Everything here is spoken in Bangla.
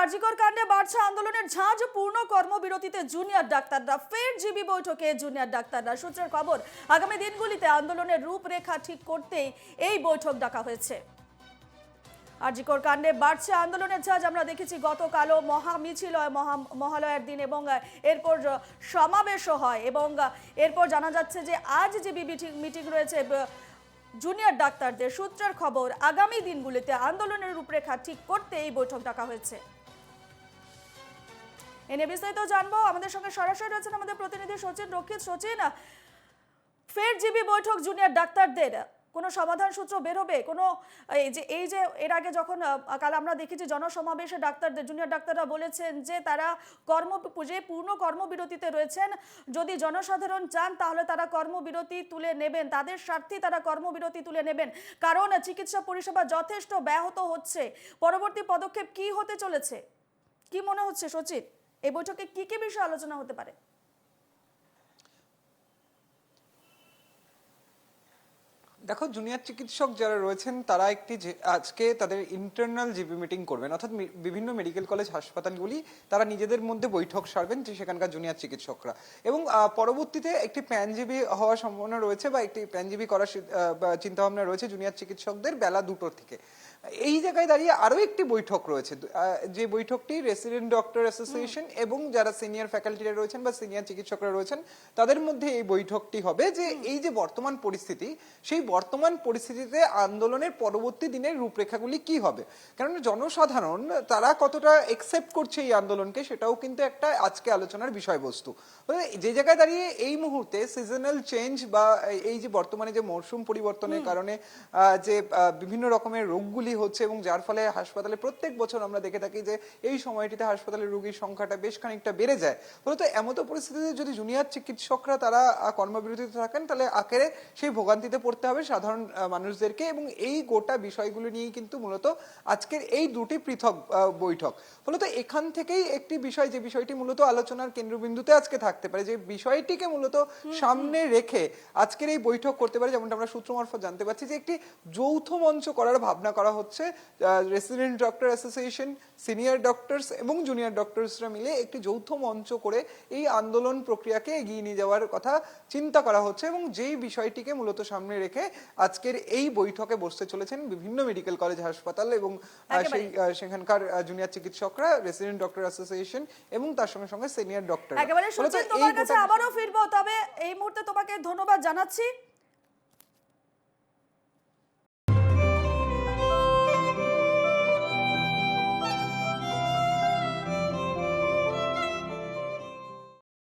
আরজিকর কাণ্ডে বাড়ছে আন্দোলনের ঝাঁঝ পূর্ণ কর্মবিরতিতে জুনিয়র ডাক্তাররা। ফের জিবি বৈঠকে জুনিয়র ডাক্তাররা। সূত্রের খবর, আগামী দিনগুলিতে আন্দোলনের রূপরেখা ঠিক করতেই এই বৈঠক ডাকা হয়েছে। আরজিকর কাণ্ডে বাড়ছে আন্দোলনের ঝাঁজ। আমরা দেখেছি গতকালও মহা মিছিল হয় মহা মহালয়ার দিন এবং এরপর সমাবেশও হয় এবং এরপর জানা যাচ্ছে যে আজ যে মিটিং মিটিং রয়েছে জুনিয়র ডাক্তারদের। সূত্রের খবর, আগামী দিনগুলিতে আন্দোলনের রূপরেখা ঠিক করতে এই বৈঠক ডাকা হয়েছে। এ নিয়ে বিস্তারিত জানব। আমাদের সঙ্গে সরাসরি রয়েছেন আমাদের প্রতিনিধি সচিন, রক্ষিত সচিন। ফের জিবি বৈঠক জুনিয়র ডাক্তারদের। কোনো সমাধান সূত্র বেরোবে? কোনো, এই যে এই যে, এর আগে যখন কাল আমরা দেখেছি জনসমাবেশে ডাক্তারদের, জুনিয়র ডাক্তাররা বলেছেন যে, তারা কর্ম, যে পূর্ণ কর্মবিরতিতে রয়েছেন। যদি জনসাধারণ চান, তাহলে তারা কর্মবিরতি তুলে নেবেন। তাদের স্বার্থে তারা কর্মবিরতি তুলে নেবেন। কারণ চিকিৎসা পরিষেবা যথেষ্ট ব্যাহত হচ্ছে। পরবর্তী পদক্ষেপ কি হতে চলেছে? কি মনে হচ্ছে সচিন? এই বৈঠকে কি কি বিষয় আলোচনা হতে পারে? দেখো, জুনিয়র চিকিৎসক যারা রয়েছেন, তারা একটি আজকে তাদের ইন্টারনাল জিবি মিটিং করবেন। অর্থাৎ বিভিন্ন মেডিকেল কলেজ হাসপাতালগুলি, তারা নিজেদের মধ্যে বৈঠক সারবেন যে, সেখানকার জুনিয়র চিকিৎসকরা। এবং পরবর্তীতে একটি প্যানজিবি হওয়ার সম্ভাবনা রয়েছে বা একটি প্যানজিবি করার চিন্তা ভাবনা রয়েছে জুনিয়র চিকিৎসকদের বেলা দুটো থেকে। এই জায়গায় দাঁড়িয়ে আরও একটি বৈঠক রয়েছে। যে বৈঠকটি রেসিডেন্ট ডক্টর অ্যাসোসিয়েশন এবং যারা সিনিয়র ফ্যাকাল্টিরা রয়েছেন বা সিনিয়র চিকিৎসকরা রয়েছেন তাদের মধ্যে এই বৈঠকটি হবে যে এই যে বর্তমান পরিস্থিতি সেই বর্তমান পরিস্থিতিতে আন্দোলনের পরবর্তী দিনের রূপরেখাগুলি কি হবে? কারণ জনসাধারণ তারা কতটা একসেপ্ট করছে এই আন্দোলনকে সেটাও কিন্তু একটা আজকে আলোচনার বিষয়বস্তু। যে জায়গায় দাঁড়িয়ে এই মুহূর্তে সিজনাল চেঞ্জ বা এই যে বর্তমানে যে মরশুম পরিবর্তনের কারণে যে বিভিন্ন রকমের রোগগুলি হচ্ছে এবং যার ফলে হাসপাতালে প্রত্যেক বছর আমরা দেখে থাকি যে এই সময়টিতে হাসপাতালে রোগীর সংখ্যাটা বেশ খানিকটা বেড়ে যায়। ফলত এমতো পরিস্থিতিতে যদি জুনিয়র চিকিৎসকরা তারা কর্মবিরতিতে থাকেন তাহলে আখেরে সেই ভোগান্তিতে পড়তে হবে সাধারণ মানুষদেরকে এবং এই গোটা বিষয়গুলো নিয়েই কিন্তু মূলত আজকের এই দুটি পৃথক বৈঠক। ফলত এখান থেকেই একটি বিষয় যে বিষয়টি মূলত আলোচনার কেন্দ্রবিন্দুতে আজকে থাকতে পারে যে বিষয়টিকে মূলত সামনে রেখে আজকের এই বৈঠক করতে পারে যেমনটা আমরা সূত্র মারফত জানতে পারছি যে একটি যৌথ মঞ্চ করার ভাবনা করা হচ্ছে resident doctor association senior doctors এবং জুনিয়র ডক্টরসরা মিলে একটি যৌথ মঞ্চ করে এই আন্দোলন প্রক্রিয়াকে এগিয়ে নিয়ে যাওয়ার কথা চিন্তা করা হচ্ছে এবং যেই বিষয়টিকে মূলত সামনে রেখে আজকের এই বৈঠকে বসতে চলেছেন বিভিন্ন মেডিকেল কলেজ হাসপাতাল এবং সেই সেখানকার জুনিয়র চিকিৎসকরা রেসিডেন্ট ডক্টর অ্যাসোসিয়েশন এবং তার সঙ্গে সঙ্গে সিনিয়র ডক্টর একেবারে তোমার কাছে আবারও ফিরবো তবে এই মুহূর্তে তোমাকে ধন্যবাদ জানাচ্ছি।